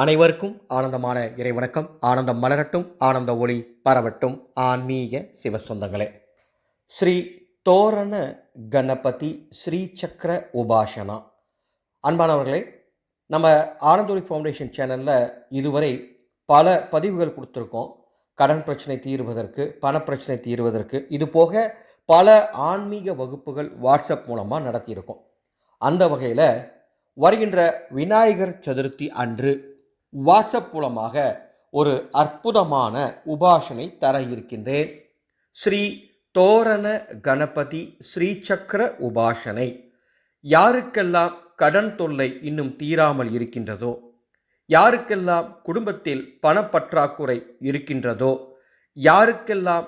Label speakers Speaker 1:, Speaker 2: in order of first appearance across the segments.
Speaker 1: அனைவருக்கும் ஆனந்தமான இறைவணக்கம். ஆனந்தம் மலரட்டும் ஆனந்த ஒளி பரவட்டும். ஆன்மீக சிவசொந்தங்களே. ஸ்ரீ தோரண கணபதி ஸ்ரீ சக்கர உபாசனா. அன்பானவர்களே நம்ம ஆனந்தொளி ஃபவுண்டேஷன் சேனலில் இதுவரை பல பதிவுகள் கொடுத்துருக்கோம். கடன் பிரச்சனை தீர்வதற்கு பணப்பிரச்சனை தீர்வதற்கு. இது போக பல ஆன்மீக வகுப்புகள் வாட்ஸ்அப் மூலமாக நடத்தியிருக்கோம். அந்த வகையில் வருகின்ற விநாயகர் சதுர்த்தி அன்று வாட்ஸ்அப் மூலமாக ஒரு அற்புதமான உபாசனை தர இருக்கின்றேன். ஸ்ரீ தோரண கணபதி ஸ்ரீ சக்கர உபாசனை. யாருக்கெல்லாம் கடன் தொல்லை இன்னும் தீராமல் இருக்கின்றதோ யாருக்கெல்லாம் குடும்பத்தில் பணப்பற்றாக்குறை இருக்கின்றதோ யாருக்கெல்லாம்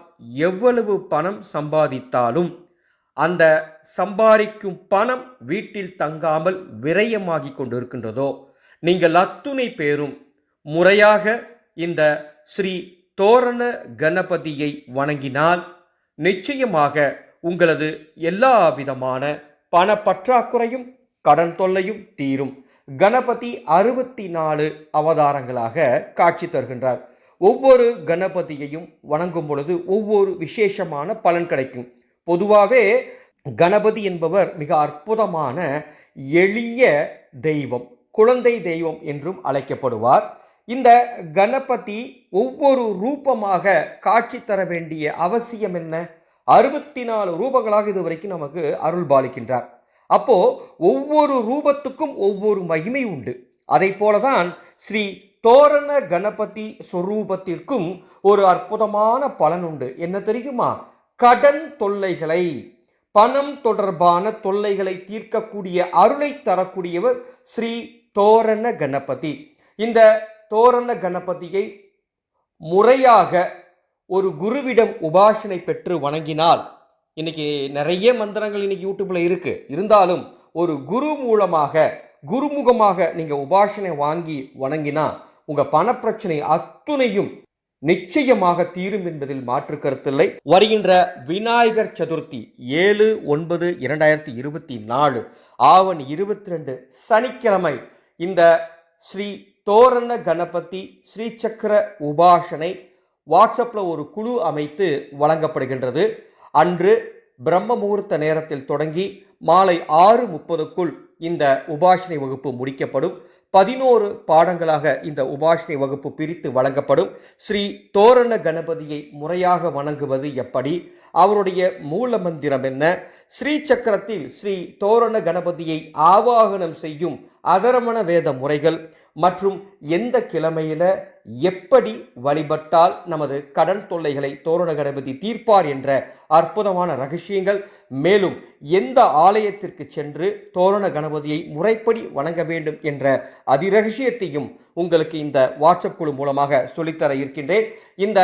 Speaker 1: எவ்வளவு பணம் சம்பாதித்தாலும் அந்த சம்பாதிக்கும் பணம் வீட்டில் தங்காமல் விரயமாகி கொண்டிருக்கின்றதோ நீங்கள் அத்துணை பேரும் முறையாக இந்த ஸ்ரீ தோரண கணபதியை வணங்கினால் நிச்சயமாக உங்களது எல்லா விதமான பணப்பற்றாக்குறையும் கடன் தொல்லையும் தீரும். கணபதி அறுபத்தி நாலு அவதாரங்களாக காட்சி தருகின்றார். ஒவ்வொரு கணபதியையும் வணங்கும் பொழுது ஒவ்வொரு விசேஷமான பலன் கிடைக்கும். பொதுவாகவே கணபதி என்பவர் மிக அற்புதமான எளிய தெய்வம். குழந்தை தெய்வம் என்றும் அழைக்கப்படுவார். இந்த கணபதி ஒவ்வொரு ரூபமாக காட்சி தர வேண்டிய அவசியம் என்ன? அறுபத்தி நாலு ரூபங்களாக இதுவரைக்கும் நமக்கு அருள் பாலிக்கின்றார். அப்போ ஒவ்வொரு ரூபத்துக்கும் ஒவ்வொரு மகிமை உண்டு. அதை போலதான் ஸ்ரீ தோரண கணபதி சொரூபத்திற்கும் ஒரு அற்புதமான பலன் உண்டு. என்ன தெரியுமா? கடன் தொல்லைகளை பணம் தொடர்பான தொல்லைகளை தீர்க்கக்கூடிய அருளை தரக்கூடியவர் ஸ்ரீ தோரண கணபதி. இந்த தோரண கணபதியை முறையாக ஒரு குருவிடம் உபாசனை பெற்று வணங்கினால் இன்றைக்கி நிறைய மந்திரங்கள் இன்னைக்கு யூடியூப்பில் இருக்குது இருந்தாலும் ஒரு குரு மூலமாக குருமுகமாக நீங்கள் உபாசனை வாங்கி வணங்கினா உங்கள் பணப்பிரச்சனை அத்துணையும் நிச்சயமாக தீரும் என்பதில் மாற்று கருத்தில்லை. வருகின்ற விநாயகர் சதுர்த்தி ஏழு ஒன்பது இரண்டாயிரத்தி இருபத்தி நாலு ஆவணி இருபத்தி ரெண்டு சனிக்கிழமை இந்த ஸ்ரீ தோரண கணபதி ஸ்ரீ சக்கர உபாசனை வாட்ஸ்அப்பில் ஒரு குழு அமைத்து வழங்கப்படுகின்றது. அன்று பிரம்ம முகூர்த்த நேரத்தில் தொடங்கி மாலை ஆறு முப்பதுக்குள் இந்த உபாசனை வகுப்பு முடிக்கப்படும். பதினோரு பாடங்களாக இந்த உபாசனை வகுப்பு பிரித்து வழங்கப்படும். ஸ்ரீ தோரண கணபதியை முறையாக வணங்குவது எப்படி? அவருடைய மூல மந்திரம் என்ன? ஸ்ரீ சக்கரத்தில் ஸ்ரீ தோரண கணபதியை ஆவாகனம் செய்யும் அதரமண வேத முறைகள் மற்றும் எந்த கிழமையில் எப்படி வழிபட்டால் நமது கடன் தொல்லைகளை தோரண கணபதி தீர்ப்பார் என்ற அற்புதமான ரகசியங்கள் மேலும் எந்த ஆலயத்திற்கு சென்று தோரண கணபதியை முறைப்படி வணங்க வேண்டும் என்ற அதிரகசியத்தையும் உங்களுக்கு இந்த வாட்ஸ்அப் குழு மூலமாக சொல்லித்தர இருக்கின்றேன். இந்த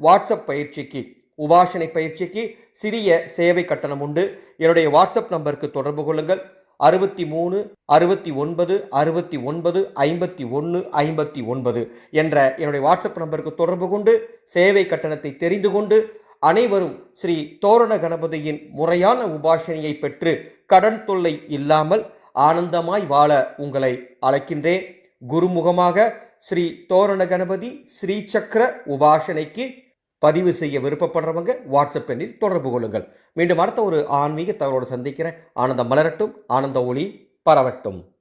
Speaker 1: வாட்ஸ்அப் பயிற்சிக்கு உபாசனை பயிற்சிக்கு சிறிய சேவை கட்டணம் உண்டு. என்னுடைய வாட்ஸ்அப் நம்பருக்கு தொடர்பு கொள்ளுங்கள். அறுபத்தி மூணு அறுபத்தி ஒன்பது அறுபத்தி ஒன்பது ஐம்பத்தி ஒன்று ஐம்பத்தி ஒன்பது என்ற என்னுடைய வாட்ஸ்அப் நம்பருக்கு தொடர்பு கொண்டு சேவை கட்டணத்தை தெரிந்து கொண்டு அனைவரும் ஸ்ரீ தோரண கணபதியின் முறையான உபாசனையை பெற்று கடன் தொல்லை இல்லாமல் ஆனந்தமாய் வாழ உங்களை அழைக்கின்றேன். குருமுகமாக ஸ்ரீ தோரண கணபதி ஸ்ரீ சக்கர உபாசனைக்கு பதிவு செய்ய விருப்பப்படுறவங்க வாட்ஸ்அப் எண்ணில் தொடர்பு கொள்ளுங்கள். மீண்டும் அடுத்த ஒரு ஆன்மீக தகவலோடு சந்திக்கிறேன். ஆனந்தம் மலரட்டும். ஆனந்த ஒளி பரவட்டும்.